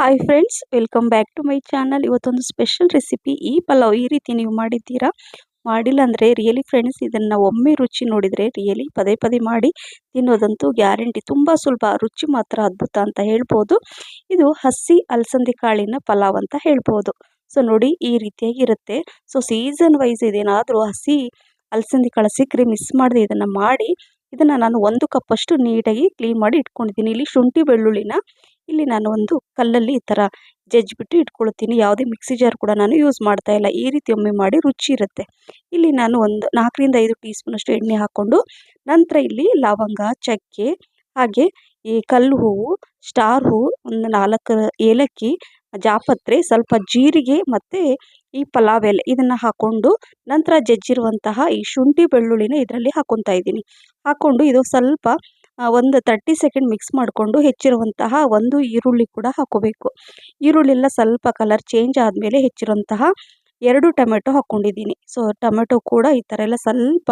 Hi friends welcome back to my channel ಇವತ್ತೊಂದು special recipe ಈ ಪಲಾವ್ ಈ ರೀತಿ ನೀವು ಮಾಡಿದ್ದೀರಾ? ಮಾಡಿಲ್ಲ ಅಂದರೆ ರಿಯಲಿ ಫ್ರೆಂಡ್ಸ್ ಇದನ್ನು ಒಮ್ಮೆ ರುಚಿ ನೋಡಿದರೆ ರಿಯಲಿ ಪದೇ ಪದೇ ಮಾಡಿ ತಿನ್ನೋದಂತೂ ಗ್ಯಾರಂಟಿ ತುಂಬ ಸುಲಭ, ರುಚಿ ಮಾತ್ರ ಅದ್ಭುತ ಅಂತ ಹೇಳ್ಬೋದು. ಇದು ಹಸಿ ಅಲಸಂದಿ ಕಾಳಿನ ಪಲಾವ್ ಅಂತ ಹೇಳ್ಬೋದು. ಸೊ ನೋಡಿ ಈ ರೀತಿಯಾಗಿ ಇರುತ್ತೆ ಸೊ ಸೀಸನ್ ವೈಸ್ ಇದೇನಾದರೂ ಹಸಿ ಅಲಸಂದಿ ಕಾಳು ಸಿಕ್ಕರೆ ಮಿಸ್ ಮಾಡಿದೆ ಇದನ್ನು ಮಾಡಿ, ಇದನ್ನು ನಾನು ಒಂದು ಕಪ್ಪಷ್ಟು ನೀಟಾಗಿ ಕ್ಲೀನ್ ಮಾಡಿ ಇಟ್ಕೊಂಡಿದ್ದೀನಿ. ಇಲ್ಲಿ ಶುಂಠಿ ಬೆಳ್ಳುಳ್ಳಿನ ಇಲ್ಲಿ ನಾನು ಒಂದು ಕಲ್ಲಲ್ಲಿ ಈ ಥರ ಜಜ್ಜಿಬಿಟ್ಟು ಇಟ್ಕೊಳ್ತೀನಿ. ಯಾವುದೇ ಮಿಕ್ಸಿ ಜಾರ್ ಕೂಡ ನಾನು ಯೂಸ್ ಮಾಡ್ತಾ ಇಲ್ಲ. ಈ ರೀತಿ ಒಮ್ಮೆ ಮಾಡಿ ರುಚಿ ಇರುತ್ತೆ. ಇಲ್ಲಿ ನಾನು ಒಂದು ನಾಲ್ಕರಿಂದ ಐದು ಟೀ ಸ್ಪೂನಷ್ಟು ಎಣ್ಣೆ ಹಾಕ್ಕೊಂಡು ನಂತರ ಇಲ್ಲಿ ಲವಂಗ, ಚಕ್ಕೆ, ಹಾಗೆ ಈ ಕಲ್ಲು ಹೂವು, ಸ್ಟಾರ್ ಹೂವು, ಒಂದು ನಾಲ್ಕು ಏಲಕ್ಕಿ, ಜಾಪತ್ರೆ, ಸ್ವಲ್ಪ ಜೀರಿಗೆ ಮತ್ತು ಈ ಪಲಾವ್ ಎಲೆ ಇದನ್ನು ಹಾಕ್ಕೊಂಡು ನಂತರ ಜಜ್ಜಿರುವಂತಹ ಈ ಶುಂಠಿ ಬೆಳ್ಳುಳ್ಳಿನ ಇದರಲ್ಲಿ ಹಾಕ್ಕೊತಾ ಇದ್ದೀನಿ. ಹಾಕ್ಕೊಂಡು ಇದು ಸ್ವಲ್ಪ ಒಂದು ತರ್ಟಿ ಸೆಕೆಂಡ್ ಮಿಕ್ಸ್ ಮಾಡಿಕೊಂಡು ಹೆಚ್ಚಿರುವಂತಹ ಒಂದು ಈರುಳ್ಳಿ ಕೂಡ ಹಾಕೋಬೇಕು. ಈರುಳ್ಳಿ ಎಲ್ಲ ಸ್ವಲ್ಪ ಕಲರ್ ಚೇಂಜ್ ಆದಮೇಲೆ ಹೆಚ್ಚಿರುವಂತಹ ಎರಡು ಟೊಮೆಟೊ ಹಾಕ್ಕೊಂಡಿದ್ದೀನಿ ಸೊ ಟೊಮೆಟೊ ಕೂಡ ಈ ಥರ ಎಲ್ಲ ಸ್ವಲ್ಪ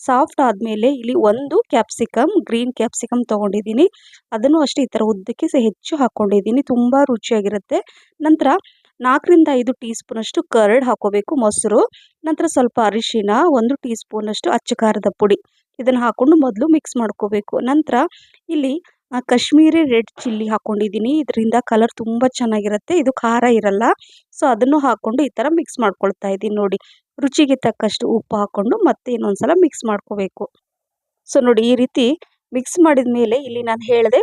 ಸಾಫ್ಟ್ ಆದಮೇಲೆ ಇಲ್ಲಿ ಒಂದು ಕ್ಯಾಪ್ಸಿಕಮ್ ಗ್ರೀನ್ ಕ್ಯಾಪ್ಸಿಕಮ್ ತೊಗೊಂಡಿದ್ದೀನಿ. ಅದನ್ನು ಅಷ್ಟೇ ಈ ಥರ ಉದ್ದಕ್ಕೆ ಸಹ ಹೆಚ್ಚು ಹಾಕ್ಕೊಂಡಿದ್ದೀನಿ ತುಂಬ ರುಚಿಯಾಗಿರುತ್ತೆ. ನಂತರ ನಾಲ್ಕರಿಂದ ಐದು ಟೀ ಸ್ಪೂನಷ್ಟು ಕರ್ಡ್ ಹಾಕೋಬೇಕು ಮೊಸರು, ನಂತರ ಸ್ವಲ್ಪ ಅರಿಶಿನ ಒಂದು ಟೀ ಸ್ಪೂನಷ್ಟು ಅಚ್ಚ ಖಾರದ ಪುಡಿ. ಇದನ್ನು ಹಾಕ್ಕೊಂಡು ಮೊದಲು ಮಿಕ್ಸ್ ಮಾಡ್ಕೋಬೇಕು. ನಂತರ ಇಲ್ಲಿ ಕಾಶ್ಮೀರಿ ರೆಡ್ ಚಿಲ್ಲಿ ಹಾಕ್ಕೊಂಡಿದ್ದೀನಿ ಇದರಿಂದ ಕಲರ್ ತುಂಬ ಚೆನ್ನಾಗಿರುತ್ತೆ. ಇದು ಖಾರ ಇರಲ್ಲ. ಸೊ ಅದನ್ನು ಹಾಕ್ಕೊಂಡು ಈ ಥರ ಮಿಕ್ಸ್ ಮಾಡ್ಕೊಳ್ತಾ ಇದ್ದೀನಿ ನೋಡಿ. ರುಚಿಗೆ ತಕ್ಕಷ್ಟು ಉಪ್ಪು ಹಾಕ್ಕೊಂಡು ಮತ್ತೆ ಇನ್ನೊಂದು ಸಲ ಮಿಕ್ಸ್ ಮಾಡ್ಕೋಬೇಕು. ಸೊ ನೋಡಿ ಈ ರೀತಿ ಮಿಕ್ಸ್ ಮಾಡಿದ ಮೇಲೆ ಇಲ್ಲಿ ನಾನು ಹೇಳಿದೆ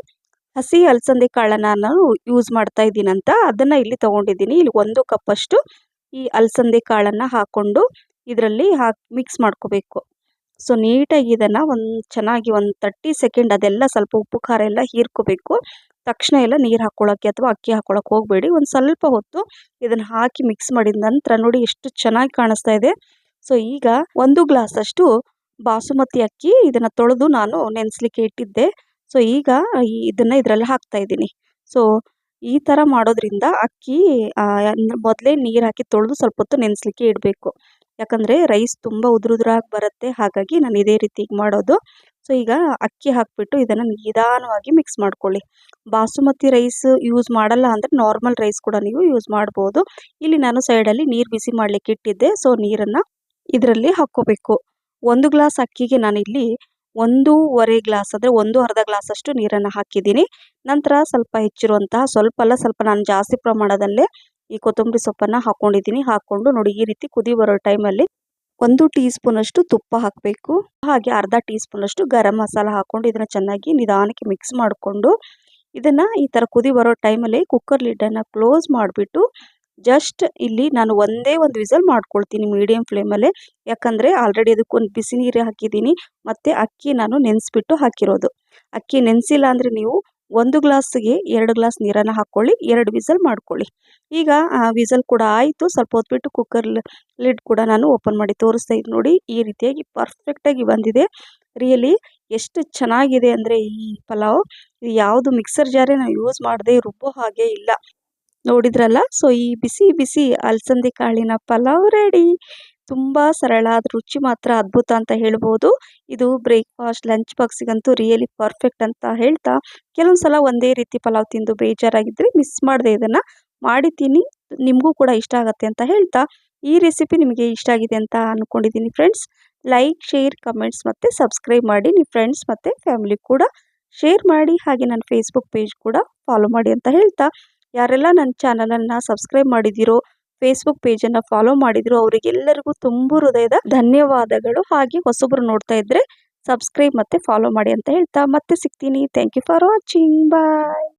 ಹಸಿ ಅಲಸಂದೆ ಕಾಳನ್ನು ನಾನು ಯೂಸ್ ಮಾಡ್ತಾ ಇದ್ದೀನಂತ ಅದನ್ನು ಇಲ್ಲಿ ತೊಗೊಂಡಿದ್ದೀನಿ. ಇಲ್ಲಿ ಒಂದು ಕಪ್ಪಷ್ಟು ಈ ಅಲಸಂದೆ ಕಾಳನ್ನು ಹಾಕ್ಕೊಂಡು ಇದರಲ್ಲಿ ಹಾಕಿ ಮಿಕ್ಸ್ ಮಾಡ್ಕೋಬೇಕು. ಸೊ ನೀಟಾಗಿ ಇದನ್ನು ಒಂದು ಚೆನ್ನಾಗಿ ಒಂದು ತರ್ಟಿ ಸೆಕೆಂಡ್ ಅದೆಲ್ಲ ಸ್ವಲ್ಪ ಉಪ್ಪು, ಖಾರ ಎಲ್ಲ ಹೀರ್ಕೋಬೇಕು. ತಕ್ಷಣ ಎಲ್ಲ ನೀರು ಹಾಕ್ಕೊಳ್ಳೋಕ್ಕೆ ಅಥವಾ ಅಕ್ಕಿ ಹಾಕ್ಕೊಳಕ್ಕೆ ಹೋಗಬೇಡಿ. ಒಂದು ಸ್ವಲ್ಪ ಹೊತ್ತು ಇದನ್ನು ಹಾಕಿ ಮಿಕ್ಸ್ ಮಾಡಿದ ನಂತರ ನೋಡಿ ಎಷ್ಟು ಚೆನ್ನಾಗಿ ಕಾಣಿಸ್ತಾ ಇದೆ. ಸೊ ಈಗ ಒಂದು ಗ್ಲಾಸಷ್ಟು ಬಾಸುಮತಿ ಅಕ್ಕಿ ಇದನ್ನು ತೊಳೆದು ನಾನು ನೆನೆಸ್ಲಿಕ್ಕೆ ಇಟ್ಟಿದ್ದೆ. ಸೊ ಈಗ ಇದನ್ನು ಇದರಲ್ಲಿ ಹಾಕ್ತಾ ಇದ್ದೀನಿ. ಸೊ ಈ ಥರ ಮಾಡೋದ್ರಿಂದ ಅಕ್ಕಿ ಮೊದಲೇ ನೀರು ಹಾಕಿ ತೊಳೆದು ಸ್ವಲ್ಪ ಹೊತ್ತು ನೆನೆಸ್ಲಿಕ್ಕೆ ಇಡಬೇಕು. ಯಾಕಂದರೆ ರೈಸ್ ತುಂಬ ಉದುರುದ್ರಾಗಿ ಬರುತ್ತೆ. ಹಾಗಾಗಿ ನಾನು ಇದೇ ರೀತಿ ಮಾಡೋದು. ಸೊ ಈಗ ಅಕ್ಕಿ ಹಾಕಿಬಿಟ್ಟು ಇದನ್ನು ನಿಧಾನವಾಗಿ ಮಿಕ್ಸ್ ಮಾಡ್ಕೊಳ್ಳಿ. ಬಾಸುಮತಿ ರೈಸ್ ಯೂಸ್ ಮಾಡಲ್ಲ ಅಂದರೆ ನಾರ್ಮಲ್ ರೈಸ್ ಕೂಡ ನೀವು ಯೂಸ್ ಮಾಡ್ಬೋದು. ಇಲ್ಲಿ ನಾನು ಸೈಡಲ್ಲಿ ನೀರು ಬಿಸಿ ಮಾಡಲಿಕ್ಕೆ ಇಟ್ಟಿದ್ದೆ. ಸೊ ನೀರನ್ನು ಇದರಲ್ಲಿ ಹಾಕ್ಕೋಬೇಕು. ಒಂದು ಗ್ಲಾಸ್ ಅಕ್ಕಿಗೆ ನಾನಿಲ್ಲಿ ಒಂದೂವರೆ ಗ್ಲಾಸ್ ಅಂದರೆ ಒಂದು ಅರ್ಧ ಗ್ಲಾಸಷ್ಟು ನೀರನ್ನು ಹಾಕಿದ್ದೀನಿ. ನಂತರ ಸ್ವಲ್ಪ ಹೆಚ್ಚಿರುವಂತಹ ಸ್ವಲ್ಪ ಅಲ್ಲ ಸ್ವಲ್ಪ ನಾನು ಜಾಸ್ತಿ ಪ್ರಮಾಣದಲ್ಲೇ ಈ ಕೊತ್ತಂಬರಿ ಸೊಪ್ಪನ್ನು ಹಾಕ್ಕೊಂಡಿದ್ದೀನಿ ಹಾಕ್ಕೊಂಡು ನೋಡಿ ಈ ರೀತಿ ಕುದಿ ಬರೋ ಟೈಮಲ್ಲಿ ಒಂದು ಟೀ ಸ್ಪೂನಷ್ಟು ತುಪ್ಪ ಹಾಕಬೇಕು. ಹಾಗೆ ಅರ್ಧ ಟೀ ಸ್ಪೂನಷ್ಟು ಗರಂ ಮಸಾಲ ಹಾಕ್ಕೊಂಡು ಇದನ್ನು ಚೆನ್ನಾಗಿ ನಿಧಾನಕ್ಕೆ ಮಿಕ್ಸ್ ಮಾಡಿಕೊಂಡು ಇದನ್ನು ಈ ಥರ ಕುದಿ ಬರೋ ಟೈಮಲ್ಲಿ ಕುಕ್ಕರ್ ಲಿಡ್ಡನ್ನು ಕ್ಲೋಸ್ ಮಾಡಿಬಿಟ್ಟು ಜಸ್ಟ್ ಇಲ್ಲಿ ನಾನು ಒಂದೇ ಒಂದು ವಿಸಲ್ ಮಾಡ್ಕೊಳ್ತೀನಿ ಮೀಡಿಯಂ ಫ್ಲೇಮಲ್ಲೇ ಯಾಕಂದರೆ ಆಲ್ರೆಡಿ ಅದಕ್ಕೊಂದು ಬಿಸಿ ನೀರು ಹಾಕಿದ್ದೀನಿ. ಮತ್ತು ಅಕ್ಕಿ ನಾನು ನೆನೆಸ್ಬಿಟ್ಟು ಹಾಕಿರೋದು. ಅಕ್ಕಿ ನೆನೆಸಿಲ್ಲ ಅಂದರೆ ನೀವು ಒಂದು ಗ್ಲಾಸ್ಗೆ ಎರಡು ಗ್ಲಾಸ್ ನೀರನ್ನು ಹಾಕ್ಕೊಳ್ಳಿ, ಎರಡು ವಿಸಲ್ ಮಾಡ್ಕೊಳ್ಳಿ. ಈಗ ವಿಸಲ್ ಕೂಡ ಆಯಿತು. ಸ್ವಲ್ಪ ಹೊತ್ಬಿಟ್ಟು ಕುಕ್ಕರ್ ಲಿಡ್ ಕೂಡ ನಾನು ಓಪನ್ ಮಾಡಿ ತೋರಿಸ್ತಾ ಇದ್ದು ನೋಡಿ. ಈ ರೀತಿಯಾಗಿ ಪರ್ಫೆಕ್ಟಾಗಿ ಬಂದಿದೆ. ರಿಯಲಿ ಎಷ್ಟು ಚೆನ್ನಾಗಿದೆ ಅಂದರೆ ಈ ಪಲಾವ್. ಯಾವುದು ಮಿಕ್ಸರ್ ಜಾರೇ ನಾವು ಯೂಸ್ ಮಾಡದೆ ರುಬ್ಬೋ ಹಾಗೆ ಇಲ್ಲ. ನೋಡಿದ್ರಲ್ಲ? ಸೊ ಈ ಬಿಸಿ ಬಿಸಿ ಅಲಸಂದಿ ಕಾಳಿನ ಪಲಾವ್ ರೆಡಿ. ತುಂಬ ಸರಳ, ಅದು ರುಚಿ ಮಾತ್ರ ಅದ್ಭುತ ಅಂತ ಹೇಳ್ಬೋದು. ಇದು ಬ್ರೇಕ್ಫಾಸ್ಟ್ ಲಂಚ್ ಬಾಕ್ಸಿಗಂತೂ ರಿಯಲಿ ಪರ್ಫೆಕ್ಟ್ ಅಂತ ಹೇಳ್ತಾ, ಕೆಲವೊಂದು ಸಲ ಒಂದೇ ರೀತಿ ಪಲಾವ್ ತಿಂದು ಬೇಜಾರಾಗಿದ್ದರೆ ಮಿಸ್ ಮಾಡದೆ ಇದನ್ನು. ಮಾಡಿ ತಿನ್ನಿ ನಿಮಗೂ ಕೂಡ ಇಷ್ಟ ಆಗುತ್ತೆ ಅಂತ ಹೇಳ್ತಾ, ಈ ರೆಸಿಪಿ ನಿಮಗೆ ಇಷ್ಟ ಆಗಿದೆ ಅಂತ ಅಂದ್ಕೊಂಡಿದ್ದೀನಿ ಫ್ರೆಂಡ್ಸ್ ಲೈಕ್ ಶೇರ್ ಕಮೆಂಟ್ಸ್ ಮತ್ತು ಸಬ್ಸ್ಕ್ರೈಬ್ ಮಾಡಿ ನಿಮ್ಮ ಫ್ರೆಂಡ್ಸ್ ಮತ್ತು ಫ್ಯಾಮಿಲಿ ಕೂಡ ಶೇರ್ ಮಾಡಿ, ಹಾಗೆ ನನ್ನ ಫೇಸ್ಬುಕ್ ಪೇಜ್ ಕೂಡ ಫಾಲೋ ಮಾಡಿ ಅಂತ ಹೇಳ್ತಾ. ಯಾರೆಲ್ಲ ನನ್ನ ಚಾನಲನ್ನು ಸಬ್ಸ್ಕ್ರೈಬ್ ಮಾಡಿದಿರೋ ಫೇಸ್ಬುಕ್ ಪೇಜನ್ನು ಫಾಲೋ ಮಾಡಿದ್ರು ಅವರಿಗೆಲ್ಲರಿಗೂ ತುಂಬ ಹೃದಯದ ಧನ್ಯವಾದಗಳು. ಹಾಗೆ ಹೊಸಬ್ರು ನೋಡ್ತಾ ಇದ್ದರೆ ಸಬ್ಸ್ಕ್ರೈಬ್ ಮತ್ತು ಫಾಲೋ ಮಾಡಿ ಅಂತ ಹೇಳ್ತಾ ಮತ್ತೆ ಸಿಗ್ತೀನಿ. Thank you for watching bye